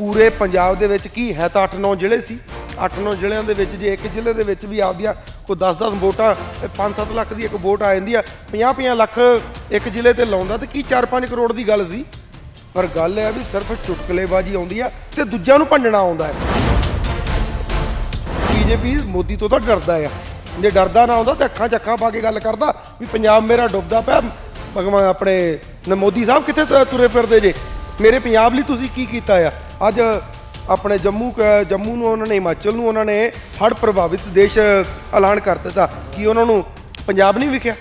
ਪੂਰੇ ਪੰਜਾਬ ਦੇ ਵਿੱਚ ਕੀ ਹੈ ਤਾਂ 8-9 ਜ਼ਿਲ੍ਹੇ ਸੀ। 8-9 ਜ਼ਿਲ੍ਹਿਆਂ ਦੇ ਵਿੱਚ ਜੇ ਇੱਕ ਜ਼ਿਲ੍ਹੇ ਦੇ ਵਿੱਚ ਵੀ ਆਪਦੀਆਂ ਕੋਈ 10-10 ਵੋਟਾਂ 5-7 ਲੱਖ ਦੀ ਇੱਕ ਵੋਟ ਆ ਜਾਂਦੀ ਆ 50-50 ਲੱਖ ਇੱਕ ਜ਼ਿਲ੍ਹੇ ਤੇ ਲਾਉਂਦਾ ਤੇ ਕੀ 4-5 ਕਰੋੜ ਦੀ ਗੱਲ ਸੀ। ਪਰ ਗੱਲ ਇਹ ਆ ਵੀ ਸਿਰਫ ਚੁਟਕਲੇਬਾਜ਼ੀ ਆਉਂਦੀ ਆ ਤੇ ਦੂਜਿਆਂ ਨੂੰ ਭੰਡਣਾ ਆਉਂਦਾ ਹੈ। ਬੀਜੇਪੀ ਮੋਦੀ ਤੋਂ ਤਾਂ ਡਰਦਾ ਆ। ਜੇ ਡਰਦਾ ਨਾ ਆਉਂਦਾ ਤਾਂ ਅੱਖਾਂ ਚੱਖਾਂ ਪਾ ਕੇ ਗੱਲ ਕਰਦਾ ਵੀ ਪੰਜਾਬ ਮੇਰਾ ਡੁੱਬਦਾ ਪਿਆ। ਭਗਵਾਨ ਆਪਣੇ ਮੋਦੀ ਸਾਹਿਬ ਕਿੱਥੇ ਤੁਰੇ ਫਿਰਦੇ ਜੇ? ਮੇਰੇ ਪੰਜਾਬ ਲਈ ਤੁਸੀਂ ਕੀ ਕੀਤਾ ਆ? ਅੱਜ ਆਪਣੇ ਜੰਮੂ ਕ- ਜੰਮੂ ਨੂੰ ਉਹਨਾਂ ਨੇ, ਹਿਮਾਚਲ ਨੂੰ ਉਹਨਾਂ ਨੇ ਹੜ੍ਹ ਪ੍ਰਭਾਵਿਤ ਦੇਸ਼ ਐਲਾਨ ਕਰ ਦਿੱਤਾ। ਕਿ ਉਹਨਾਂ ਨੂੰ ਪੰਜਾਬ ਨਹੀਂ ਵਿਖਿਆ?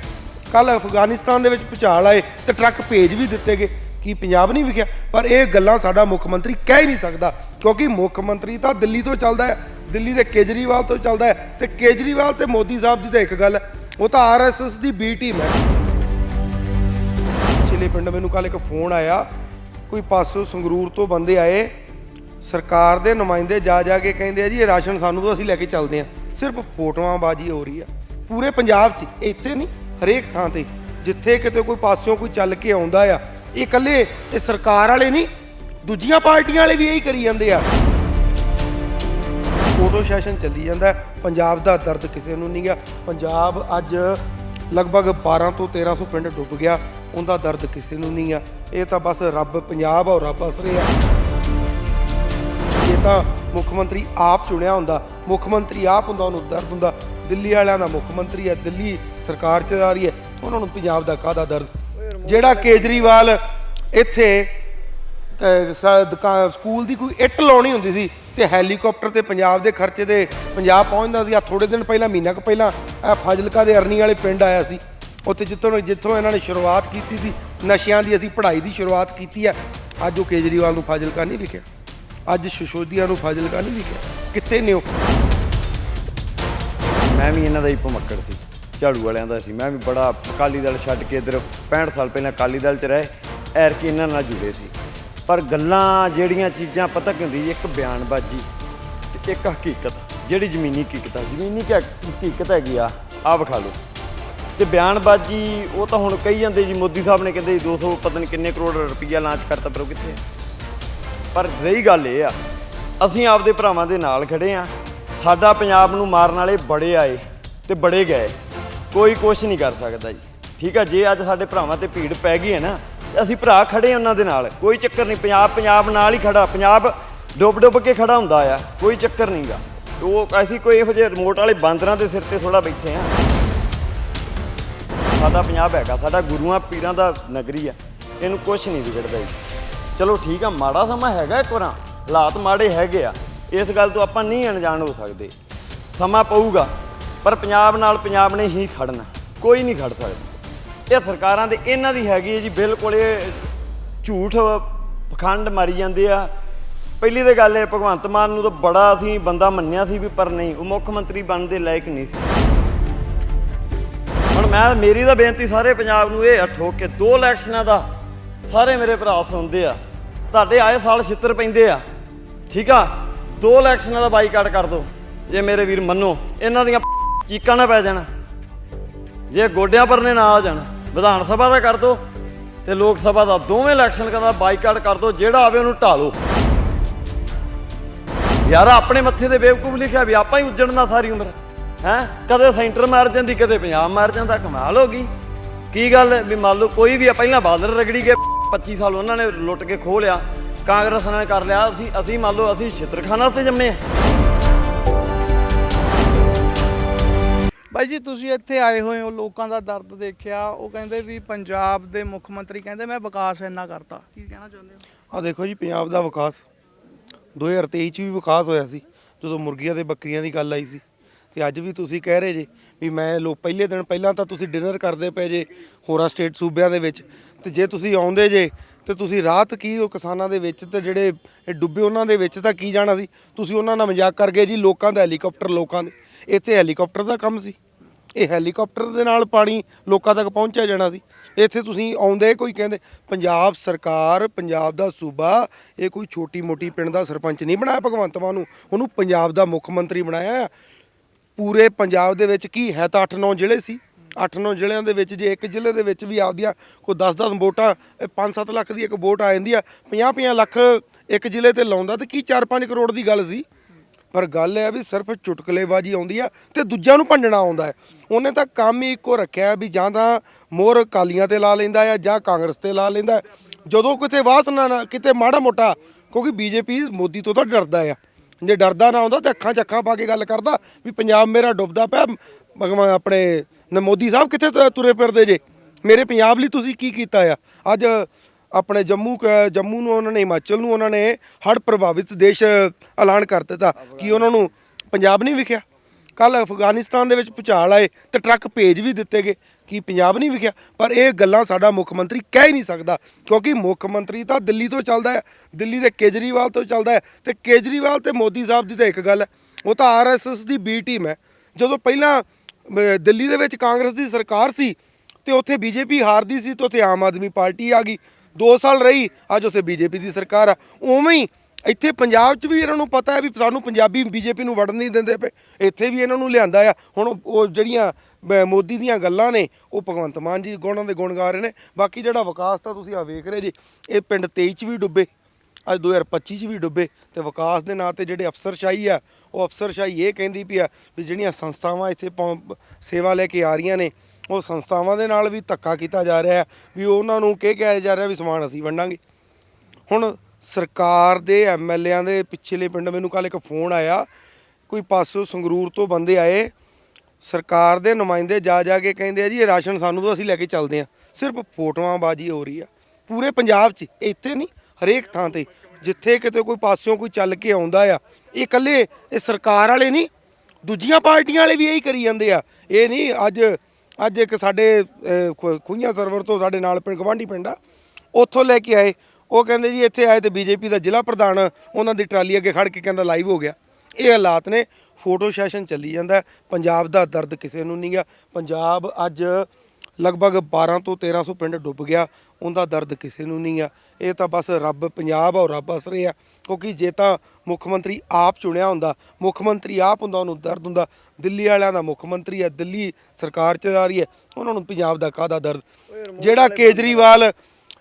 ਕੱਲ ਅਫਗਾਨਿਸਤਾਨ ਦੇ ਵਿੱਚ ਭੁਚਾਲ ਆਏ ਤੇ ਟਰੱਕ ਭੇਜ ਵੀ ਦਿੱਤੇ ਗਏ। ਕਿ ਪੰਜਾਬ ਨਹੀਂ ਵਿਖਿਆ? ਪਰ ਇਹ ਗੱਲਾਂ ਸਾਡਾ ਮੁੱਖ ਮੰਤਰੀ ਕਹਿ ਹੀ ਨਹੀਂ ਸਕਦਾ, ਕਿਉਂਕਿ ਮੁੱਖ ਮੰਤਰੀ ਤਾਂ ਦਿੱਲੀ ਤੋਂ ਚੱਲਦਾ ਹੈ, ਦਿੱਲੀ ਦੇ ਕੇਜਰੀਵਾਲ ਤੋਂ ਚੱਲਦਾ ਹੈ ਤੇ ਕੇਜਰੀਵਾਲ ਤੇ ਮੋਦੀ ਸਾਹਿਬ ਦੀ ਤਾਂ ਇੱਕ ਗੱਲ ਹੈ ਉਹ ਤਾਂ ਆਰਐਸਐਸ ਦੀ ਬੀ ਟੀਮ ਹੈ। ਪਿਛਲੇ ਪਿੰਡ ਮੈਨੂੰ ਕੱਲ ਇੱਕ ਫੋਨ ਆਇਆ, ਕੋਈ ਪਾਸੋਂ ਸੰਗਰੂਰ ਤੋਂ ਬੰਦੇ ਆਏ ਸਰਕਾਰ ਦੇ ਨੁਮਾਇੰਦੇ ਜਾ ਜਾ ਕੇ ਕਹਿੰਦੇ ਆ ਜੀ, ਇਹ ਰਾਸ਼ਨ ਸਾਨੂੰ ਤੋਂ ਅਸੀਂ ਲੈ ਕੇ ਚੱਲਦੇ ਆ ਸਿਰਫ ਫੋਟੋਆਂ ਬਾਜੀ ਹੋ ਰਹੀ ਆ। ਪੂਰੇ ਪੰਜਾਬ 'ਚ ਇੱਥੇ ਨਹੀਂ, ਹਰੇਕ ਥਾਂ ਤੇ। ਜਿੱਥੇ ਕਿਤੇ ਕੋਈ ਪਾਸਿਓਂ ਕੋਈ ਚੱਲ ਕੇ ਆਉਂਦਾ ਆ, ਇਹ ਇਕੱਲੇ ਇਹ ਸਰਕਾਰ ਵਾਲੇ ਨਹੀਂ, ਦੂਜੀਆਂ ਪਾਰਟੀਆਂ ਵਾਲੇ ਵੀ ਇਹੀ ਕਰੀ ਜਾਂਦੇ ਆ। ਫੋਟੋ ਸੈਸ਼ਨ ਚੱਲੀ ਜਾਂਦਾ ਪੰਜਾਬ ਦਾ ਦਰਦ ਕਿਸੇ ਨੂੰ ਨਹੀਂ ਗਿਆ। ਪੰਜਾਬ ਅੱਜ ਲਗਭਗ 12 ਤੋਂ 1300 ਪਿੰਡ ਡੁੱਬ ਗਿਆ। ਉਹਦਾ ਦਰਦ ਕਿਸੇ ਨੂੰ ਨਹੀਂ ਆ। ਇਹ ਤਾਂ ਬਸ ਰੱਬ ਪੰਜਾਬ ਔਰ ਰੱਬ ਅਸਰੇ ਆ। ਤਾਂ ਮੁੱਖ ਮੰਤਰੀ ਆਪ ਚੁਣਿਆ ਹੁੰਦਾ, ਮੁੱਖ ਮੰਤਰੀ ਆਪ ਹੁੰਦਾ, ਉਹਨੂੰ ਦਰਦ ਹੁੰਦਾ। ਦਿੱਲੀ ਵਾਲਿਆਂ ਦਾ ਮੁੱਖ ਮੰਤਰੀ ਹੈ, ਦਿੱਲੀ ਸਰਕਾਰ ਚਲਾ ਰਹੀ ਹੈ, ਉਹਨਾਂ ਨੂੰ ਪੰਜਾਬ ਦਾ ਕਾਹਦਾ ਦਰਦ? ਜਿਹੜਾ ਕੇਜਰੀਵਾਲ ਇੱਥੇ, ਅਹ ਸਕੂਲ ਦੀ ਕੋਈ ਇੱਟ ਲਾਉਣੀ ਹੁੰਦੀ ਸੀ ਤੇ ਹੈਲੀਕਾਪਟਰ ਤੇ ਪੰਜਾਬ ਦੇ ਖਰਚੇ ਤੇ ਪੰਜਾਬ ਪਹੁੰਚਦਾ ਸੀ ਆ ਥੋੜੇ ਦਿਨ ਪਹਿਲਾਂ, ਮਹੀਨਾ ਕੁ ਪਹਿਲਾਂ ਇਹ ਫਾਜ਼ਿਲਕਾ ਦੇ ਅਰਨੀ ਵਾਲੇ ਪਿੰਡ ਆਇਆ ਸੀ। ਉੱਥੇ ਜਿੱਥੋਂ ਜਿੱਥੋਂ ਇਹਨਾਂ ਨੇ ਸ਼ੁਰੂਆਤ ਕੀਤੀ ਸੀ, ਨਸ਼ਿਆਂ ਦੀ ਅਸੀਂ ਪੜ੍ਹਾਈ ਦੀ ਸ਼ੁਰੂਆਤ ਕੀਤੀ ਹੈ। ਅੱਜ ਉਹ ਕੇਜਰੀਵਾਲ ਨੂੰ ਫਾਜ਼ਿਲਕਾ ਨਹੀਂ ਲਿਖਿਆ ਅੱਜ ਸ਼ਿਸ਼ੋਦੀਆ ਨੂੰ ਫਾਜ਼ਿਲਕਾ ਨਹੀਂ ਵਿਖਿਆ ਕਿੱਥੇ ਨੇ ਉਹ? ਮੈਂ ਵੀ ਇਹਨਾਂ ਦਾ ਹੀ ਭਮੱਕੜ ਸੀ। ਝਾੜੂ ਵਾਲਿਆਂ ਦਾ ਸੀ। ਮੈਂ ਵੀ ਬੜਾ ਅਕਾਲੀ ਦਲ ਛੱਡ ਕੇ ਇਧਰ 65 ਸਾਲ ਪਹਿਲਾਂ ਅਕਾਲੀ ਦਲ 'ਚ ਰਹੇ ਐਰ ਕੇ ਇਹਨਾਂ ਨਾਲ ਜੁੜੇ ਸੀ। ਪਰ ਗੱਲਾਂ ਜਿਹੜੀਆਂ ਚੀਜ਼ਾਂ ਪਤਾ ਕੀ ਹੁੰਦੀ ਇੱਕ ਬਿਆਨਬਾਜ਼ੀ ਤੇ ਇੱਕ ਹਕੀਕਤ। ਜਿਹੜੀ ਜ਼ਮੀਨੀ ਹਕੀਕਤ ਆ, ਜ਼ਮੀਨੀ ਹਕੀਕਤ ਹੈਗੀ ਆ ਆ ਵਿਖਾ ਲਓ। ਤੇ ਬਿਆਨਬਾਜ਼ੀ, ਉਹ ਤਾਂ ਹੁਣ ਕਹੀ ਜਾਂਦੇ ਜੀ, ਮੋਦੀ ਸਾਹਿਬ ਨੇ ਕਹਿੰਦੇ ਜੀ 200 ਪਤਾ ਨਹੀਂ ਕਿੰਨੇ ਕਰੋੜ ਰੁਪਈਆ ਲਾਂਚ ਕਰਤਾ, ਪਰ ਉਹ ਕਿੱਥੇ ਪਰ ਰਹੀ ਗੱਲ ਇਹ ਆ, ਅਸੀਂ ਆਪਦੇ ਭਰਾਵਾਂ ਦੇ ਨਾਲ ਖੜੇ ਆ। ਸਾਡਾ ਪੰਜਾਬ ਨੂੰ ਮਾਰਨ ਵਾਲੇ ਬੜੇ ਆਏ ਤੇ ਬੜੇ ਗਏ। ਕੋਈ ਕੁਝ ਨਹੀਂ ਕਰ ਸਕਦਾ ਜੀ। ਠੀਕ ਆ, ਜੇ ਅੱਜ ਸਾਡੇ ਭਰਾਵਾਂ ਤੇ ਭੀੜ ਪੈ ਗਈ ਹੈ ਨਾ, ਤੇ ਅਸੀਂ ਭਰਾ ਖੜੇ ਉਹਨਾਂ ਦੇ ਨਾਲ। ਕੋਈ ਚੱਕਰ ਨਹੀਂ, ਪੰਜਾਬ ਪੰਜਾਬ ਨਾਲ ਹੀ ਖੜਾ। ਪੰਜਾਬ ਡੁੱਬ ਡੁੱਬ ਕੇ ਖੜਾ ਹੁੰਦਾ ਆ, ਕੋਈ ਚੱਕਰ ਨਹੀਂਗਾ। ਉਹ ਅਸੀਂ ਕੋਈ ਇਹੋ ਜਿਹੇ ਰਿਮੋਟ ਵਾਲੇ ਬਾਂਦਰਾਂ ਦੇ ਸਿਰ ਤੇ ਥੋੜਾ ਬੈਠੇ ਆ। ਸਾਡਾ ਪੰਜਾਬ ਹੈਗਾ, ਸਾਡਾ ਗੁਰੂਆਂ, ਪੀਰਾਂ ਦਾ ਨਗਰੀ ਆ। ਇਹਨੂੰ ਕੁਝ ਨਹੀਂ ਵਿਗੜਦਾ ਜੀ। ਚਲੋ ਠੀਕ ਆ, ਮਾੜਾ ਸਮਾਂ ਹੈਗਾ ਇੱਕ ਵਾਰਾਂ, ਹਾਲਾਤ ਮਾੜੇ ਹੈਗੇ ਆ, ਇਸ ਗੱਲ ਤੋਂ ਆਪਾਂ ਨਹੀਂ ਅਣਜਾਣ ਹੋ ਸਕਦੇ। ਸਮਾਂ ਪਊਗਾ, ਪਰ ਪੰਜਾਬ ਨਾਲ ਪੰਜਾਬ ਨੇ ਹੀ ਖੜਨਾ, ਕੋਈ ਨਹੀਂ ਖੜ ਸਕਦਾ। ਇਹ ਸਰਕਾਰਾਂ ਦੇ ਇਹਨਾਂ ਦੀ ਹੈਗੀ ਹੈ ਜੀ, ਬਿਲਕੁਲ ਇਹ ਝੂਠ ਪਖੰਡ ਮਾਰੀ ਜਾਂਦੇ ਆ। ਪਹਿਲੀ ਤੇ ਗੱਲ ਹੈ ਭਗਵੰਤ ਮਾਨ ਨੂੰ ਤਾਂ ਬੜਾ ਅਸੀਂ, ਬੰਦਾ ਮੰਨਿਆ ਸੀ ਵੀ ਪਰ ਨਹੀਂ, ਉਹ ਮੁੱਖ ਮੰਤਰੀ ਬਣਨ ਦੇ ਲਾਇਕ ਨਹੀਂ ਸੀ। ਹੁਣ ਮੈਂ, ਮੇਰੀ ਤਾਂ ਬੇਨਤੀ ਸਾਰੇ ਪੰਜਾਬ ਨੂੰ ਇਹ ਆ, ਠੋਕ ਕੇ ਦੋ ਇਲੈਕਸ਼ਨਾਂ ਦਾ ਸਾਰੇ ਮੇਰੇ ਭਰਾ ਸੁਣਦੇ ਆ। ਤੁਹਾਡੇ ਆਏ ਸਾਲ ਛਿੱਤਰ ਪੈਂਦੇ ਆ। ਠੀਕ ਆ? ਦੋ ਇਲੈਕਸ਼ਨਾਂ ਦਾ ਬਾਈਕਾਟ ਕਰ ਦਿਓ ਜੇ ਮੇਰੇ ਵੀਰ ਮੰਨੋ, ਇਹਨਾਂ ਦੀਆਂ ਚੀਕਾਂ ਨਾ ਪੈ ਜਾਣ। ਜੇ ਗੋਡਿਆਂ ਪਰਨੇ ਨਾ ਆ ਜਾਣ, ਵਿਧਾਨ ਸਭਾ ਦਾ ਕਰ ਦਿਓ ਤੇ ਲੋਕ ਸਭਾ ਦਾ ਦੋਵੇਂ ਇਲੈਕਸ਼ਨ ਦਾ ਬਾਈਕਾਟ ਕਰ ਦਿਓ ਜਿਹੜਾ ਆਵੇ ਉਹਨੂੰ ਢਾਲੋ। ਯਾਰ, ਆਪਣੇ ਮੱਥੇ ਤੇ ਬੇਵਕੂਫ ਲਿਖਿਆ ਵੀ ਆਪਾਂ ਹੀ ਉੱਜੜਨਾ ਸਾਰੀ ਉਮਰ। ਹੈ? ਕਦੇ ਸੈਂਟਰ ਮਾਰ ਜਾਂਦੀ, ਕਦੇ ਪੰਜਾਬ ਮਾਰ ਜਾਂਦਾ, ਕਮਾਲ ਹੋ ਗਈ। ਕੀ ਗੱਲ? ਵੀ ਮੰਨ ਲਓ ਕੋਈ ਵੀ ਆ, ਪਹਿਲਾਂ ਬਾਦਲ ਰਗੜੀ ਗਏ। 25 ਸਾਲ ਉਹਨਾਂ ਨੇ ਲੁੱਟ ਕੇ ਖੋਹ ਲਿਆ ਕਾਂਗਰਸ ਨੇ ਕਰ ਲਿਆ ਅਸੀਂ ਅਸੀਂ ਮੰਨ ਲਓ ਅਸੀਂ ਛਿੱਤਰਖਾਨਾ ਤੇ ਜੰਮੇ ਆ। ਬਾਈ ਜੀ ਤੁਸੀਂ ਇੱਥੇ ਆਏ ਹੋਏ ਹੋ ਲੋਕਾਂ ਦਾ ਦਰਦ ਦੇਖਿਆ ਉਹ ਕਹਿੰਦੇ ਵੀ ਪੰਜਾਬ ਦੇ ਮੁੱਖ ਮੰਤਰੀ ਕਹਿੰਦੇ ਮੈਂ ਵਿਕਾਸ ਇੰਨਾ ਕਰਤਾ। ਕੀ ਕਹਿਣਾ ਚਾਹੁੰਦੇ ਹੋ? ਆ ਦੇਖੋ ਜੀ ਪੰਜਾਬ ਦਾ ਵਿਕਾਸ। 2023 ਚ ਵੀ ਵਿਕਾਸ ਹੋਇਆ ਸੀ ਜਦੋਂ ਮੁਰਗੀਆਂ ਤੇ ਬੱਕਰੀਆਂ ਦੀ ਗੱਲ ਆਈ ਸੀ। ਤੇ ਅੱਜ ਵੀ ਤੁਸੀਂ ਕਹਿ ਰਹੇ ਜੇ ਵੀ ਮੈਂ ਲੋ, ਪਹਿਲੇ ਦਿਨ ਪਹਿਲਾਂ ਤਾਂ ਤੁਸੀਂ ਡਿਨਰ ਕਰਦੇ ਪਏ ਜੇ ਹੋਰਾਂ ਸਟੇਟ ਸੂਬਿਆਂ ਦੇ ਵਿੱਚ। ਤੇ ਜੇ ਤੁਸੀਂ ਆਉਂਦੇ ਜੇ, ਤੇ ਤੁਸੀਂ ਰਾਤ ਕੀ ਉਹ ਕਿਸਾਨਾਂ ਦੇ ਵਿੱਚ ਤੇ ਜਿਹੜੇ ਇਹ ਡੁੱਬੇ ਉਹਨਾਂ ਦੇ ਵਿੱਚ ਤਾਂ ਕੀ ਜਾਣਾ ਸੀ? ਤੁਸੀਂ ਉਹਨਾਂ ਨਾਲ ਮਜ਼ਾਕ ਕਰ ਗਏ ਜੀ, ਲੋਕਾਂ ਦਾ ਹੈਲੀਕਾਪਟਰ ਲੋਕਾਂ ਦੇ। ਇੱਥੇ ਹੈਲੀਕਾਪਟਰ ਦਾ ਕੰਮ ਸੀ। ਇਹ ਹੈਲੀਕਾਪਟਰ ਦੇ ਨਾਲ ਪਾਣੀ ਲੋਕਾਂ ਤੱਕ ਪਹੁੰਚਿਆ ਜਾਣਾ ਸੀ। ਇੱਥੇ ਤੁਸੀਂ ਆਉਂਦੇ ਕੋਈ ਕਹਿੰਦੇ, ਪੰਜਾਬ ਸਰਕਾਰ, ਪੰਜਾਬ ਦਾ ਸੂਬਾ, ਇਹ ਕੋਈ ਛੋਟੀ ਮੋਟੀ ਪਿੰਡ ਦਾ ਸਰਪੰਚ ਨਹੀਂ ਬਣਾਇਆ ਭਗਵੰਤ ਮਾਨ ਨੂੰ। ਉਹਨੂੰ ਪੰਜਾਬ ਦਾ ਮੁੱਖ ਮੰਤਰੀ ਬਣਾਇਆ। ਹੈ। ਪੂਰੇ ਪੰਜਾਬ ਦੇ ਵਿੱਚ ਕੀ ਹੈ ਤਾਂ 8-9 ਜ਼ਿਲ੍ਹੇ ਸੀ। 8-9 ਜ਼ਿਲ੍ਹਿਆਂ ਦੇ ਵਿੱਚ ਜੇ ਇੱਕ ਜ਼ਿਲ੍ਹੇ ਦੇ ਵਿੱਚ ਵੀ ਆਪਦੀਆਂ ਕੋਈ 10-10 ਵੋਟਾਂ 5-7 ਲੱਖ ਦੀ ਇੱਕ ਵੋਟ ਆ ਜਾਂਦੀ ਆ 50-50 ਲੱਖ ਇੱਕ ਜ਼ਿਲ੍ਹੇ ਤੇ ਲਾਉਂਦਾ ਤੇ ਕੀ 4-5 ਕਰੋੜ ਦੀ ਗੱਲ ਸੀ। ਪਰ ਗੱਲ ਇਹ ਵੀ ਸਿਰਫ ਚੁਟਕਲੇਬਾਜ਼ੀ ਆਉਂਦੀ ਆ ਤੇ ਦੂਜਿਆਂ ਨੂੰ ਭੰਡਣਾ ਆਉਂਦਾ ਹੈ। ਉਹਨੇ ਤਾਂ ਕੰਮ ਹੀ ਇੱਕੋ ਰੱਖਿਆ ਵੀ ਜਾਂ ਤਾਂ ਮੋਹਰ ਕਾਲੀਆਂ ਤੇ ਲਾ ਲੈਂਦਾ ਆ ਜਾਂ ਕਾਂਗਰਸ ਤੇ ਲਾ ਲੈਂਦਾ। ਜਦੋਂ ਕਿਤੇ ਵਾਸਨਾ ਨਾ ਕਿਤੇ ਮਾੜਾ ਮੋਟਾ, ਕਿਉਂਕਿ ਬੀਜੇਪੀ ਮੋਦੀ ਤੋਂ ਤਾਂ ਡਰਦਾ ਆ। ਜੇ ਡਰਦਾ ਨਾ ਆਉਂਦਾ ਤਾਂ ਅੱਖਾਂ 'ਚ ਅੱਖਾਂ ਪਾ ਕੇ ਗੱਲ ਕਰਦਾ ਵੀ ਪੰਜਾਬ ਮੇਰਾ ਡੁੱਬਦਾ ਪਿਆ। ਭਗਵਾਨ ਆਪਣੇ ਮੋਦੀ ਸਾਹਿਬ ਕਿੱਥੇ ਤੁਰੇ ਫਿਰਦੇ ਜੇ? ਮੇਰੇ ਪੰਜਾਬ ਲਈ ਤੁਸੀਂ ਕੀ ਕੀਤਾ ਆ? ਅੱਜ ਆਪਣੇ ਜੰਮੂ ਕ- ਜੰਮੂ ਨੂੰ ਉਹਨਾਂ ਨੇ, ਹਿਮਾਚਲ ਨੂੰ ਉਹਨਾਂ ਨੇ ਹੜ੍ਹ ਪ੍ਰਭਾਵਿਤ ਦੇਸ਼ ਐਲਾਨ ਕਰ ਦਿੱਤਾ। ਕਿ ਉਹਨਾਂ ਨੂੰ ਪੰਜਾਬ ਨਹੀਂ ਵਿਖਿਆ? ਕੱਲ ਅਫਗਾਨਿਸਤਾਨ ਦੇ ਵਿੱਚ ਭੁਚਾਲ ਆਏ ਤੇ ਟਰੱਕ ਭੇਜ ਵੀ ਦਿੱਤੇ ਗਏ। ਕਿ ਪੰਜਾਬ ਨਹੀਂ ਵਿਖਿਆ, ਪਰ ਇਹ ਗੱਲਾਂ ਸਾਡਾ ਮੁੱਖ ਮੰਤਰੀ ਕਹਿ ਹੀ ਨਹੀਂ ਸਕਦਾ, ਕਿਉਂਕਿ ਮੁੱਖ ਮੰਤਰੀ ਤਾਂ ਦਿੱਲੀ ਤੋਂ ਚੱਲਦਾ ਹੈ, ਦਿੱਲੀ ਦੇ ਕੇਜਰੀਵਾਲ ਤੋਂ ਚੱਲਦਾ ਹੈ, ਤੇ ਕੇਜਰੀਵਾਲ ਤੇ ਮੋਦੀ ਸਾਹਿਬ ਦੀ ਤਾਂ ਇੱਕ ਗੱਲ ਹੈ, ਉਹ ਤਾਂ ਆਰਐਸਐਸ ਦੀ ਬੀ ਟੀਮ ਹੈ, ਜਦੋਂ ਪਹਿਲਾਂ ਦਿੱਲੀ ਦੇ ਵਿੱਚ ਕਾਂਗਰਸ ਦੀ ਸਰਕਾਰ ਸੀ, ਤੇ ਉੱਥੇ ਬੀਜੇਪੀ ਹਾਰਦੀ ਸੀ, ਤੇ ਉੱਥੇ ਆਮ ਆਦਮੀ ਪਾਰਟੀ ਆ ਗਈ 2 ਸਾਲ ਰਹੀ, ਅੱਜ ਉੱਥੇ ਬੀਜੇਪੀ ਦੀ ਸਰਕਾਰ ਆ, ਉਵੇਂ ਹੀ ਇੱਥੇ ਪੰਜਾਬ 'ਚ ਵੀ ਇਹਨਾਂ ਨੂੰ ਪਤਾ ਹੈ ਵੀ ਸਾਨੂੰ ਪੰਜਾਬੀ ਬੀਜੇਪੀ ਨੂੰ ਵੜਨ ਨਹੀਂ ਦਿੰਦੇ ਪਏ। ਇੱਥੇ ਵੀ ਇਹਨਾਂ ਨੂੰ ਲਿਆਂਦਾ ਆ। ਹੁਣ ਉਹ- ਜਿਹੜੀਆਂ ਮੋਦੀ ਦੀਆਂ ਗੱਲਾਂ ਨੇ, ਉਹ ਭਗਵੰਤ ਮਾਨ ਜੀ ਗੁਣਾਂ ਦੇ ਗੁਣ ਗਾ ਰਹੇ ਨੇ। ਬਾਕੀ ਜਿਹੜਾ ਵਿਕਾਸ ਤਾਂ ਤੁਸੀਂ ਆ ਵੇਖ ਰਹੇ ਜੀ, ਇਹ ਪਿੰਡ 23 ਚ ਵੀ ਡੁੱਬੇ, ਅੱਜ 2025 ਚ ਵੀ ਡੁੱਬੇ ਤੇ ਵਿਕਾਸ ਦੇ ਨਾਂ ਤੇ ਜਿਹੜੇ ਅਫਸਰਸ਼ਾਹੀ ਆ, ਉਹ ਅਫਸਰਸ਼ਾਹੀ ਇਹ ਕਹਿੰਦੀ ਪਈ ਆ ਵੀ ਜਿਹੜੀਆਂ ਸੰਸਥਾਵਾਂ ਇੱਥੇ ਪਹੁੰ- ਸੇਵਾ ਲੈ ਕੇ ਆ ਰਹੀਆਂ ਨੇ, ਉਹ ਸੰਸਥਾਵਾਂ ਦੇ ਨਾਲ ਵੀ ਧੱਕਾ ਕੀਤਾ ਜਾ ਰਿਹਾ ਹੈ ਵੀ ਉਹਨਾਂ ਨੂੰ ਕੀ ਕਿਹਾ ਜਾ ਰਿਹਾ ਵੀ ਸਮਾਨ ਅਸੀਂ ਵੰਡਾਂਗੇ। ਹੁਣ ਸਰਕਾਰ ਦੇ ਐਮਐਲਏਆਂ ਦੇ ਪਿਛਲੇ ਪਿੰਡ ਮੈਨੂੰ ਕੱਲ ਇੱਕ ਫੋਨ ਆਇਆ ਕੋਈ ਪਾਸੋਂ ਸੰਗਰੂਰ ਤੋਂ ਬੰਦੇ ਆਏ ਸਰਕਾਰ ਦੇ ਨੁਮਾਇੰਦੇ ਜਾ ਜਾ ਕੇ ਕਹਿੰਦੇ ਆ ਜੀ ਇਹ ਰਾਸ਼ਨ ਸਾਨੂੰ ਦੋ ਅਸੀਂ ਲੈ ਕੇ ਚੱਲਦੇ ਆ ਸਿਰਫ ਫੋਟੋਆਂ ਬਾਜੀ ਹੋ ਰਹੀ ਆ। ਪੂਰੇ ਪੰਜਾਬ 'ਚ ਇੱਥੇ ਨਹੀਂ ਹਰੇਕ ਥਾਂ ਤੇ। ਜਿੱਥੇ ਕਿਤੇ ਕੋਈ ਪਾਸਿਓਂ ਕੋਈ ਚੱਲ ਕੇ ਆਉਂਦਾ ਆ ਇਹ ਇਕੱਲੇ ਇਹ ਸਰਕਾਰ ਵਾਲੇ ਨਹੀਂ ਦੂਜੀਆਂ ਪਾਰਟੀਆਂ ਵਾਲੇ ਵੀ ਇਹੀ ਕਰੀ ਜਾਂਦੇ ਆ। ਇਹ ਨਹੀਂ ਅੱਜ ਅੱਜ ਇੱਕ ਸਾਡੇ ਅਹ, ਖੁ- ਖੂਹੀਆਂ ਸਰਵਰ ਤੋਂ ਸਾਡੇ ਨਾਲ ਪਿੰਡ ਗਵਾਂਢੀ ਪਿੰਡ ਆ ਉੱਥੋਂ ਲੈ ਕੇ ਆਏ। ਉਹ ਕਹਿੰਦੇ ਜੀ ਇੱਥੇ ਆਏ ਤੇ ਬੀਜੇਪੀ ਦਾ ਜ਼ਿਲ੍ਹਾ ਪ੍ਰਧਾਨ ਉਹਨਾਂ ਦੀ ਟਰਾਲੀ ਅੱਗੇ ਖੜ ਕੇ ਕਹਿੰਦਾ ਲਾਈਵ ਹੋ ਗਿਆ। ਇਹ ਹਾਲਾਤ ਨੇ ਫੋਟੋ ਸੈਸ਼ਨ ਚੱਲੀ ਜਾਂਦਾ। ਪੰਜਾਬ ਦਾ ਦਰਦ ਕਿਸੇ ਨੂੰ ਨਹੀਂ ਗਾ ਪੰਜਾਬ ਅੱਜ ਲਗਭਗ 12 ਤੋਂ 1300 ਪਿੰਡ ਡੁੱਬ ਗਿਆ। ਉਹਦਾ ਦਰਦ ਕਿਸੇ ਨੂੰ ਨਹੀਂ ਆ ਇਹ ਤਾਂ ਬਸ ਰੱਬ ਪੰਜਾਬ ਔਰ ਰੱਬ ਅਸਰੇ ਆ। ਕਿਉਂਕਿ ਜੇ ਤਾਂ ਮੁੱਖ ਮੰਤਰੀ ਆਪ ਚੁਣਿਆ ਹੁੰਦਾ ਮੁੱਖ ਮੰਤਰੀ ਆਪ ਹੁੰਦਾ ਉਹਨੂੰ ਦਰਦ ਹੁੰਦਾ। ਦਿੱਲੀ ਵਾਲਿਆਂ ਦਾ ਮੁੱਖ ਮੰਤਰੀ ਹੈ ਦਿੱਲੀ ਸਰਕਾਰ ਚਲਾ ਰਹੀ ਹੈ। ਉਹਨਾਂ ਨੂੰ ਪੰਜਾਬ ਦਾ ਕਾਹਦਾ ਦਰਦ? ਜਿਹੜਾ ਕੇਜਰੀਵਾਲ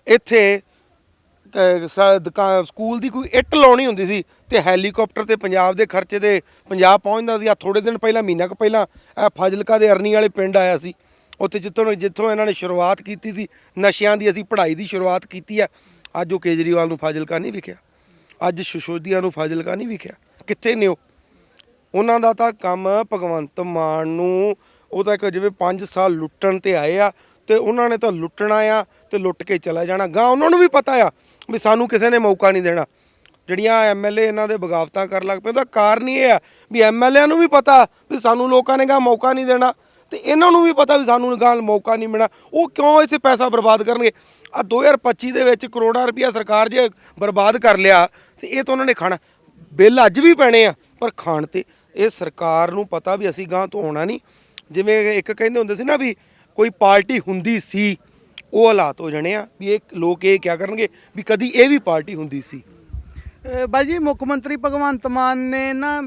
ਇੱਥੇ ਕ- ਸ- ਦੁਕਾ- ਸਕੂਲ ਦੀ ਕੋਈ ਇੱਟ ਲਾਉਣੀ ਹੁੰਦੀ ਸੀ ਤੇ ਹੈਲੀਕਾਪਟਰ ਤੇ ਪੰਜਾਬ ਦੇ ਖਰਚੇ ਤੇ ਪੰਜਾਬ ਪਹੁੰਚਦਾ ਸੀ। ਆ ਥੋੜੇ ਦਿਨ ਪਹਿਲਾਂ, ਮਹੀਨਾ ਕੁ ਪਹਿਲਾਂ ਇਹ ਫਾਜ਼ਿਲਕਾ ਦੇ ਅਰਨੀ ਵਾਲੇ ਪਿੰਡ ਆਇਆ ਸੀ। ਉੱਥੇ ਜਿੱਥੋਂ ਜਿੱਥੋਂ ਇਹਨਾਂ ਨੇ ਸ਼ੁਰੂਆਤ ਕੀਤੀ ਸੀ, ਨਸ਼ਿਆਂ ਦੀ ਅਸੀਂ ਪੜ੍ਹਾਈ ਦੀ ਸ਼ੁਰੂਆਤ ਕੀਤੀ ਆ। ਅੱਜ ਉਹ ਕੇਜਰੀਵਾਲ ਨੂੰ ਫਾਜ਼ਿਲਕਾ ਨਹੀਂ ਵਿਖਿਆ। ਅੱਜ ਸ਼ਿਸ਼ੋਦੀਆ ਨੂੰ ਫਾਜ਼ਿਲਕਾ ਨਹੀਂ ਵਿਖਿਆ। ਕਿੱਥੇ ਨੇ ਉਹ? ਉਹਨਾਂ ਦਾ ਤਾਂ ਕੰਮ ਭਗਵੰਤ ਮਾਨ ਨੂੰ, ਉਹ ਤਾਂ ਇੱਕ ਜਿਵੇਂ 5 ਸਾਲ ਲੁੱਟਣ ਤੇ ਆਏ ਆ ਤੇ ਉਹਨਾਂ ਨੇ ਤਾਂ ਲੁੱਟਣਾ ਆ ਤੇ ਲੁੱਟ ਕੇ ਚਲਾ ਜਾਣਾ। ਗਾਂ ਉਹਨਾਂ ਨੂੰ ਵੀ ਪਤਾ ਆ ਵੀ ਸਾਨੂੰ ਕਿਸੇ ਨੇ ਮੌਕਾ ਨਹੀਂ ਦੇਣਾ। ਜਿਹੜੀਆਂ ਐਮਐਲਏ ਇਹਨਾਂ ਦੇ ਬਗਾਵਤਾਂ ਕਰਨ ਲੱਗ ਪਏ, ਉਹਦਾ ਕਾਰਨ ਹੀ ਇਹ ਆ ਵੀ ਐਮਐਲਏ ਨੂੰ ਵੀ ਪਤਾ ਵੀ ਸਾਨੂੰ ਲੋਕਾਂ ਨੇ ਗਾਂ ਮੌਕਾ ਨਹੀਂ ਦੇਣਾ ਤੇ ਇਹਨਾਂ ਨੂੰ ਵੀ ਪਤਾ ਵੀ ਸਾਨੂੰ ਗਾਂ ਮੌਕਾ ਨਹੀਂ ਮਿਲਣਾ। ਉਹ ਕਿਉਂ ਇੱਥੇ ਪੈਸਾ ਬਰਬਾਦ ਕਰਨਗੇ? ਆ 2025 ਦੇ ਵਿੱਚ ਕਰੋੜਾਂ ਰੁਪਇਆ ਸਰਕਾਰ ਜੇ ਬਰਬਾਦ ਕਰ ਲਿਆ ਤੇ ਇਹ ਤਾਂ ਉਹਨਾਂ ਨੇ ਖਾਣਾ। ਬਿੱਲ ਅੱਜ ਵੀ ਪੈਣੇ ਆ, ਪਰ ਖਾਣ ਤੇ ਇਹ ਸਰਕਾਰ ਨੂੰ ਪਤਾ ਵੀ ਅਸੀਂ ਗਾਂ ਤੋਂ ਹੋਣਾ ਨਹੀਂ। ਜਿਵੇਂ ਇੱਕ ਕਹਿੰਦੇ ਹੁੰਦੇ ਸੀ ਨਾ ਵੀ ਕੋਈ ਪਾਰਟੀ ਹੁੰਦੀ ਸੀ ਉਹ ਹਾਲਾਤ ਹੋ ਜਾਣੇ ਆ ਵੀ ਇਹ ਲੋਕ ਇਹ ਕਿਆ ਕਰਨਗੇ ਵੀ ਕਦੀ ਇਹ ਵੀ ਪਾਰਟੀ ਹੁੰਦੀ ਸੀ। ਬਾਈ ਜੀ ਮੁੱਖ ਮੰਤਰੀ ਭਗਵੰਤ ਮਾਨ ਨੇ ਨਾ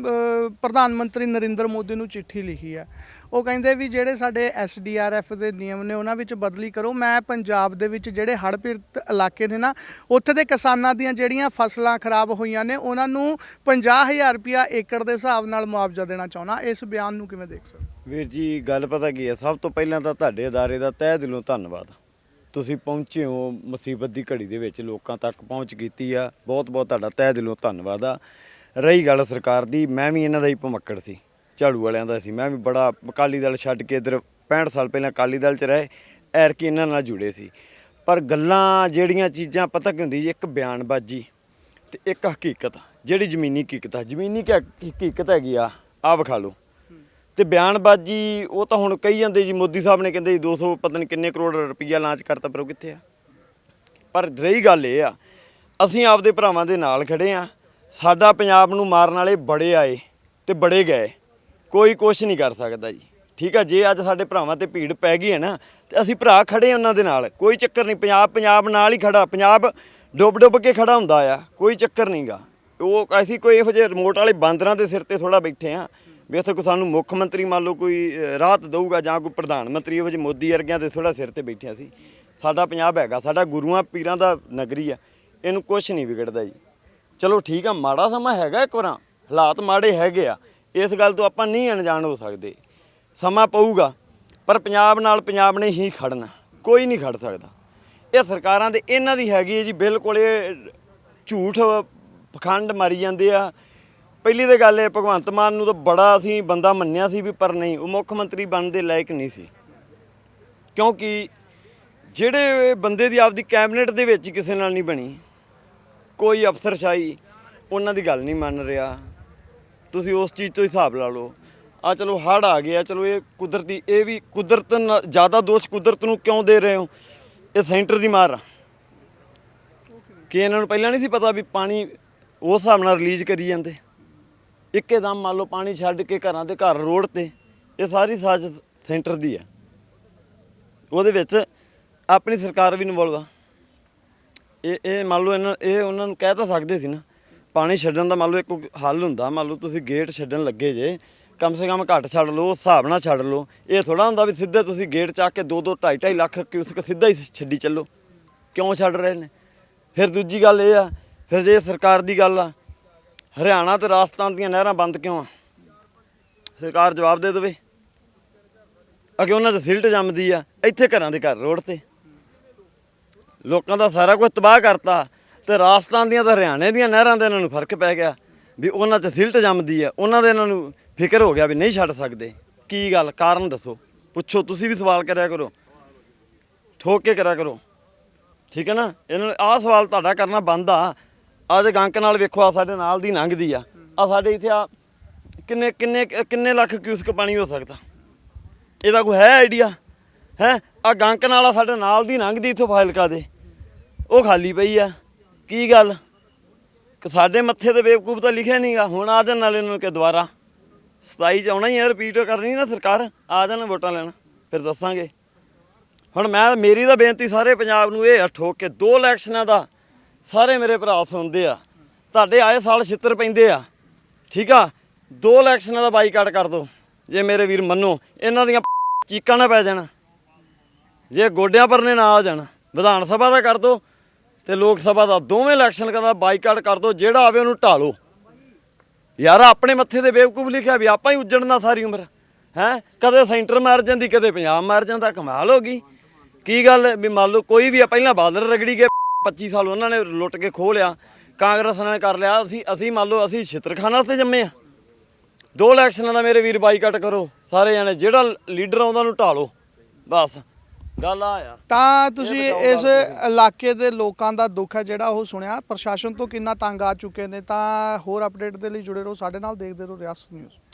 ਪ੍ਰਧਾਨ ਮੰਤਰੀ ਨਰਿੰਦਰ ਮੋਦੀ ਨੂੰ ਚਿੱਠੀ ਲਿਖੀ ਆ। ਉਹ ਕਹਿੰਦੇ ਵੀ ਜਿਹੜੇ ਸਾਡੇ ਐਸਡੀਆਰਐਫ ਦੇ ਨਿਯਮ ਨੇ ਉਹਨਾਂ ਵਿੱਚ ਬਦਲੀ ਕਰੋ। ਮੈਂ ਪੰਜਾਬ ਦੇ ਵਿੱਚ ਜਿਹੜੇ ਹੜ੍ਹ ਪੀੜਤ ਇਲਾਕੇ ਨੇ ਨਾ ਉੱਥੇ ਦੇ ਕਿਸਾਨਾਂ ਦੀਆਂ ਜਿਹੜੀਆਂ ਫਸਲਾਂ ਖਰਾਬ ਹੋਈਆਂ ਨੇ ਉਹਨਾਂ ਨੂੰ 50000 ਰੁਪਇਆ ਏਕੜ ਦੇ ਹਿਸਾਬ ਨਾਲ ਮੁਆਵਜ਼ਾ ਦੇਣਾ ਚਾਹੁੰਦਾ। ਇਸ ਬਿਆਨ ਨੂੰ ਕਿਵੇਂ ਦੇਖ ਸਕਦੇ ਵੀਰ ਜੀ ਗੱਲ ਪਤਾ ਕੀ ਹੈ ਸਭ ਤੋਂ ਪਹਿਲਾਂ ਤਾਂ ਤੁਹਾਡੇ ਅਦਾਰੇ ਦਾ ਤਹਿ ਦਿਲੋਂ ਧੰਨਵਾਦ। ਤੁਸੀਂ ਪਹੁੰਚੇ ਹੋ ਮੁਸੀਬਤ ਦੀ ਘੜੀ ਦੇ ਵਿੱਚ, ਲੋਕਾਂ ਤੱਕ ਪਹੁੰਚ ਕੀਤੀ ਆ। ਬਹੁਤ ਬਹੁਤ ਤੁਹਾਡਾ ਤਹਿ ਦਿਲੋਂ ਧੰਨਵਾਦ ਆ। ਰਹੀ ਗੱਲ ਸਰਕਾਰ ਦੀ, ਮੈਂ ਵੀ ਇਹਨਾਂ ਦਾ ਹੀ ਭਮੱਕੜ ਸੀ। ਝਾੜੂ ਵਾਲਿਆਂ ਦਾ ਸੀ। ਮੈਂ ਵੀ ਬੜਾ ਅਕਾਲੀ ਦਲ ਛੱਡ ਕੇ ਇਧਰ 65 ਸਾਲ ਪਹਿਲਾਂ ਅਕਾਲੀ ਦਲ 'ਚ ਰਹੇ ਐਰ ਕਿ ਇਹਨਾਂ ਨਾਲ ਜੁੜੇ ਸੀ। ਪਰ ਗੱਲਾਂ ਜਿਹੜੀਆਂ ਚੀਜ਼ਾਂ ਪਤਾ ਕੀ ਹੁੰਦੀ ਜੀ, ਇੱਕ ਬਿਆਨਬਾਜ਼ੀ ਤੇ ਇੱਕ ਹਕੀਕਤ। ਜਿਹੜੀ ਜ਼ਮੀਨੀ ਹਕੀਕਤ ਆ, ਜ਼ਮੀਨੀ ਹਕੀਕਤ ਹੈਗੀ ਆ ਆ ਵਿਖਾ ਲਓ। ਤੇ ਬਿਆਨਬਾਜ਼ੀ, ਉਹ ਤਾਂ ਹੁਣ ਕਹੀ ਜਾਂਦੇ ਜੀ, ਮੋਦੀ ਸਾਹਿਬ ਨੇ ਕਹਿੰਦੇ ਜੀ 200 ਪਤਾ ਨਹੀਂ ਕਿੰਨੇ ਕਰੋੜ ਰੁਪਈਆ ਲਾਂਚ ਕਰਤਾ, ਪਰ ਉਹ ਕਿੱਥੇ ਆ? ਪਰ ਰਹੀ ਗੱਲ ਇਹ ਆ, ਅਸੀਂ ਆਪਦੇ ਭਰਾਵਾਂ ਦੇ ਨਾਲ ਖੜੇ ਆ, ਸਾਡਾ ਪੰਜਾਬ ਨੂੰ ਮਾਰਨ ਵਾਲੇ ਬੜੇ ਆਏ ਤੇ ਬੜੇ ਗਏ, ਕੋਈ ਕੁਝ ਨਹੀਂ ਕਰ ਸਕਦਾ ਜੀ। ਠੀਕ ਆ, ਜੇ ਅੱਜ ਸਾਡੇ ਭਰਾਵਾਂ ਤੇ ਭੀੜ ਪੈ ਗਈ ਹੈ ਨਾ, ਤੇ ਅਸੀਂ ਭਰਾ ਖੜੇ ਉਹਨਾਂ ਦੇ ਨਾਲ, ਕੋਈ ਚੱਕਰ ਨਹੀਂ ਪੰਜਾਬ ਪੰਜਾਬ ਨਾਲ ਹੀ ਖੜਾ, ਪੰਜਾਬ ਡੁੱਬ ਡੁੱਬ ਕੇ ਖੜਾ ਹੁੰਦਾ ਆ, ਕੋਈ ਚੱਕਰ ਨਹੀਂਗਾ ਉਹ, ਅਸੀਂ ਕੋਈ ਇਹੋ ਜਿਹੇ ਰਿਮੋਟ ਵਾਲੇ ਬਾਂਦਰਾਂ ਦੇ ਸਿਰ ਤੇ ਥੋੜਾ ਬੈਠੇ ਆ ਵੀ ਇੱਥੇ ਕੋਈ ਸਾਨੂੰ ਮੁੱਖ ਮੰਤਰੀ ਮੰਨ ਲਓ ਕੋਈ ਰਾਹਤ ਦੇਊਗਾ ਜਾਂ ਕੋਈ ਪ੍ਰਧਾਨ ਮੰਤਰੀ ਉਹ ਜਿਹੇ ਮੋਦੀ ਵਰਗਿਆਂ ਦੇ ਥੋੜਾ ਸਿਰ ਤੇ ਬੈਠਿਆ ਸੀ। ਸਾਡਾ ਪੰਜਾਬ ਹੈਗਾ, ਸਾਡਾ ਗੁਰੂਆਂ ਪੀਰਾਂ ਦਾ ਨਗਰੀ ਆ, ਇਹਨੂੰ ਕੁਝ ਨਹੀਂ ਵਿਗੜਦਾ ਜੀ। ਚਲੋ ਠੀਕ ਆ, ਮਾੜਾ ਸਮਾਂ ਹੈਗਾ ਇੱਕ ਵਾਰਾਂ, ਹਾਲਾਤ ਮਾੜੇ ਹੈਗੇ ਆ, ਇਸ ਗੱਲ ਤੋਂ ਆਪਾਂ ਨਹੀਂ ਅਣਜਾਣ ਹੋ ਸਕਦੇ। ਸਮਾਂ ਪਊਗਾ, ਪਰ ਪੰਜਾਬ ਨਾਲ ਪੰਜਾਬ ਨੇ ਹੀ ਖੜਨਾ, ਕੋਈ ਨਹੀਂ ਖੜ ਸਕਦਾ। ਇਹ ਸਰਕਾਰਾਂ ਦੇ, ਇਹਨਾਂ ਦੀ ਹੈਗੀ ਹੈ ਜੀ, ਬਿਲਕੁਲ ਇਹ ਝੂਠ, ਪਖੰਡ ਮਾਰੀ ਜਾਂਦੇ ਆ ਪਹਿਲੀ ਤਾਂ ਗੱਲ ਇਹ, ਭਗਵੰਤ ਮਾਨ ਨੂੰ ਤਾਂ ਬੜਾ ਅਸੀਂ, ਬੰਦਾ ਮੰਨਿਆ ਸੀ ਵੀ ਪਰ ਨਹੀਂ, ਉਹ ਮੁੱਖ ਮੰਤਰੀ ਬਣਨ ਦੇ ਲਾਇਕ ਨਹੀਂ ਸੀ। ਕਿਉਂਕਿ ਜਿਹੜੇ ਬੰਦੇ ਦੀ ਆਪਦੀ ਕੈਬਨਿਟ ਦੇ ਵਿੱਚ ਕਿਸੇ ਨਾਲ ਨਹੀਂ ਬਣੀ, ਕੋਈ ਅਫਸਰਸ਼ਾਹੀ ਉਹਨਾਂ ਦੀ ਗੱਲ ਨਹੀਂ ਮੰਨ ਰਿਹਾ। ਤੁਸੀਂ ਉਸ ਚੀਜ਼ ਤੋਂ ਹਿਸਾਬ ਲਾ ਲਓ। ਆ ਚਲੋ ਹੜ ਆ ਗਿਆ, ਚਲੋ ਇਹ ਕੁਦਰਤੀ, ਇਹ ਵੀ ਕੁਦਰਤ ਨਾਲ ਜ਼ਿਆਦਾ ਦੋਸ਼ ਕੁਦਰਤ ਨੂੰ ਕਿਉਂ ਦੇ ਰਹੇ ਹੋ? ਇਹ ਸੈਂਟਰ ਦੀ ਮਾਰ ਆ। ਕਿ ਇਹਨਾਂ ਨੂੰ ਪਹਿਲਾਂ ਨਹੀਂ ਸੀ ਪਤਾ ਵੀ ਪਾਣੀ ਉਸ ਹਿਸਾਬ ਨਾਲ ਰਿਲੀਜ਼ ਕਰੀ ਜਾਂਦੇ? ਇੱਕੇਦਮ ਮੰਨ ਲਓ ਪਾਣੀ ਛੱਡ ਕੇ ਘਰਾਂ ਦੇ ਘਰ ਰੋਡ ਤੇ, ਇਹ ਸਾਰੀ ਸਾਜ਼ ਸੈਂਟਰ ਦੀ ਆ ਉਹਦੇ ਵਿੱਚ ਆਪਣੀ ਸਰਕਾਰ ਵੀ ਇਨਵੋਲਵ ਆ। ਇਹ ਇਹ ਮੰਨ ਲਓ ਇਹਨਾਂ, ਇਹ ਉਹਨਾਂ ਨੂੰ ਕਹਿ ਤਾਂ ਸਕਦੇ ਸੀ ਨਾ, ਪਾਣੀ ਛੱਡਣ ਦਾ ਮੰਨ ਲਓ ਇੱਕ ਹੱਲ ਹੁੰਦਾ, ਮੰਨ ਲਓ ਤੁਸੀਂ ਗੇਟ ਛੱਡਣ ਲੱਗੇ ਜੇ, ਕਮ ਸੇ ਕਮ ਘੱਟ ਛੱਡ ਲਓ ਉਸ ਹਿਸਾਬ ਨਾਲ ਛੱਡ ਲਓ, ਇਹ ਥੋੜਾ ਹੁੰਦਾ ਵੀ ਸਿੱਧੇ ਤੁਸੀਂ ਗੇਟ ਚੱਕ ਕੇ 2 2 2.5 2.5 ਲੱਖ ਕਿਊਸਕ ਸਿੱਧਾ ਹੀ ਛੱਡੀ ਚੱਲੋ। ਕਿਉਂ ਛੱਡ ਰਹੇ ਨੇ? ਫਿਰ ਦੂਜੀ ਗੱਲ ਇਹ ਆ, ਫਿਰ ਜੇ ਸਰਕਾਰ ਦੀ ਗੱਲ ਆ ਹਰਿਆਣਾ ਤੇ ਰਾਜਸਥਾਨ ਦੀਆਂ ਨਹਿਰਾਂ ਬੰਦ ਕਿਉਂ ਆ? ਸਰਕਾਰ ਜਵਾਬ ਦੇ ਦੇਵੇ। ਅਗੇ ਉਹਨਾਂ 'ਚ ਸਿਲਟ ਜੰਮਦੀ ਆ, ਇੱਥੇ ਘਰਾਂ ਦੇ ਘਰ ਰੋਡ ਤੇ। ਲੋਕਾਂ ਦਾ ਸਾਰਾ ਕੁਝ ਤਬਾਹ ਕਰਤਾ ਤੇ ਰਾਜਸਥਾਨ ਦੀਆਂ ਤੇ ਹਰਿਆਣੇ ਦੀਆਂ ਨਹਿਰਾਂ ਦੇ ਇਹਨਾਂ ਨੂੰ ਫ਼ਰਕ ਪੈ ਗਿਆ ਵੀ ਉਹਨਾਂ 'ਚ ਸਿਲਟ ਜੰਮਦੀ ਆ, ਉਹਨਾਂ ਦੇ ਇਹਨਾਂ ਨੂੰ ਫਿਕਰ ਹੋ ਗਿਆ ਵੀ ਨਹੀਂ ਛੱਡ ਸਕਦੇ। ਕੀ ਗੱਲ? ਕਾਰਨ ਦੱਸੋ। ਪੁੱਛੋ, ਤੁਸੀਂ ਵੀ ਸਵਾਲ ਕਰਿਆ ਕਰੋ। ਠੋਕ ਕੇ ਕਰਿਆ ਕਰੋ। ਠੀਕ ਹੈ ਨਾ? ਇਹਨਾਂ ਨੂੰ ਆਹ ਸਵਾਲ ਤੁਹਾਡਾ ਕਰਨਾ ਬੰਦ ਆ। ਆਹ ਜੇ ਗੰਕ ਨਾਲ ਵੇਖੋ ਆ ਸਾਡੇ ਨਾਲ ਦੀ ਲੰਘਦੀ ਆ। ਆ ਸਾਡੇ ਇੱਥੇ ਆ ਕਿੰਨੇ ਕਿੰਨੇ ਕਿੰਨੇ ਲੱਖ ਕਿਊਸਕ ਪਾਣੀ ਹੋ ਸਕਦਾ? ਇਹਦਾ ਕੋਈ ਹੈ ਆਈਡੀਆ ਹੈ? ਆ ਗੰਕ ਨਾਲ ਆ ਸਾਡੇ ਨਾਲ ਦੀ ਲੰਘਦੀ ਇਥੋਂ ਫਾਇਲਕਾ ਦੇ। ਉਹ ਖਾਲੀ ਪਈ ਆ। ਕੀ ਗੱਲ? ਕਿ ਸਾਡੇ ਮੱਥੇ ਤੇ ਬੇਵਕੂਫ ਤਾਂ ਲਿਖਿਆ ਨਹੀਂਗਾ ਹੁਣ ਆ ਜਾਣ ਨਾਲ ਇਹਨਾਂ ਨੂੰ ਕਿ ਦੁਬਾਰਾ? 27 ਚ ਆਉਣਾ ਹੀ ਆ ਰਿਪੀਟ ਕਰਨੀ ਨਾ ਸਰਕਾਰ। ਆ ਜਾਣ ਵੋਟਾਂ ਲੈਣ। ਫਿਰ ਦੱਸਾਂਗੇ। ਹੁਣ ਮੈਂ, ਮੇਰੀ ਤਾਂ ਬੇਨਤੀ ਸਾਰੇ ਪੰਜਾਬ ਨੂੰ ਇਹ ਆ, ਠੋਕ ਕੇ ਦੋ ਇਲੈਕਸ਼ਨਾਂ ਦਾ ਸਾਰੇ ਮੇਰੇ ਭਰਾ ਸੁਣਦੇ ਆ। ਤੁਹਾਡੇ ਆਏ ਸਾਲ ਛਿੱਤਰ ਪੈਂਦੇ ਆ। ਠੀਕ ਆ? ਦੋ ਇਲੈਕਸ਼ਨਾਂ ਦਾ ਬਾਈਕਾਟ ਕਰ ਦੋ। ਜੇ ਮੇਰੇ ਵੀਰ ਮੰਨੋ, ਇਹਨਾਂ ਦੀਆਂ ਚੀਕਾਂ ਨਾ ਪੈ ਜਾਣ। ਜੇ ਗੋਡਿਆਂ ਪਰਨੇ ਨਾ ਆ ਜਾਣ। ਵਿਧਾਨ ਸਭਾ ਦਾ ਕਰ ਦੋ ਤੇ ਲੋਕ ਸਭਾ ਦਾ ਦੋਵੇਂ ਇਲੈਕਸ਼ਨ ਦਾ ਬਾਈਕਾਟ ਕਰ ਦੋ, ਜਿਹੜਾ ਆਵੇ ਉਹਨੂੰ ਢਾਲੋ। ਯਾਰ, ਆਪਣੇ ਮੱਥੇ ਤੇ ਬੇਵਕੂਫ ਲਿਖਿਆ ਵੀ ਆਪਾਂ ਹੀ ਉੱਜੜਨਾ ਸਾਰੀ ਉਮਰ। ਹੈ? ਕਦੇ ਸੈਂਟਰ ਮਾਰ ਜਾਂਦੀ, ਕਦੇ ਪੰਜਾਬ ਮਾਰ ਜਾਂਦਾ, ਕਮਾਲ ਹੋ ਗਈ। ਕੀ ਗੱਲ ਵੀ ਮੰਨ ਲਓ ਕੋਈ ਵੀ ਆ, ਪਹਿਲਾਂ ਬਾਦਲ ਰਗੜੀ ਗਏ। 25 ਸਾਲ ਉਹਨਾਂ ਨੇ ਲੁੱਟ ਕੇ ਖੋਹ ਲਿਆ ਕਾਂਗਰਸ ਨੇ ਕਰ ਲਿਆ ਅਸੀਂ ਅਸੀਂ ਮੰਨ ਲਓ ਅਸੀਂ ਛਿੱਤਰਖਾਨਾ ਤੇ ਜੰਮੇ ਆ। ਦੋ ਇਲੈਕਸ਼ਨਾਂ ਦਾ ਮੇਰੇ ਵੀਰ ਬਾਈਕਾਟ ਕਰੋ ਸਾਰੇ ਜਣੇ ਜਿਹੜਾ ਲੀਡਰ ਆਉਂਦਾ ਉਹਨੂੰ ਢਾਲੋ ਬਸ ਗੱਲ ਆ ਆ ਤਾਂ ਤੁਸੀਂ ਇਸ ਇਲਾਕੇ ਦੇ ਲੋਕਾਂ ਦਾ ਦੁੱਖ ਹੈ ਜਿਹੜਾ ਉਹ ਸੁਣਿਆ ਪ੍ਰਸ਼ਾਸਨ ਤੋਂ ਕਿੰਨਾ ਤੰਗ ਆ ਚੁੱਕੇ ਨੇ ਤਾਂ ਹੋਰ ਅਪਡੇਟ ਦੇ ਲਈ ਜੁੜੇ ਰਹੋ ਸਾਡੇ ਨਾਲ ਦੇਖਦੇ ਰਹੋ ਰਿਆਸਤ ਨਿਊਜ਼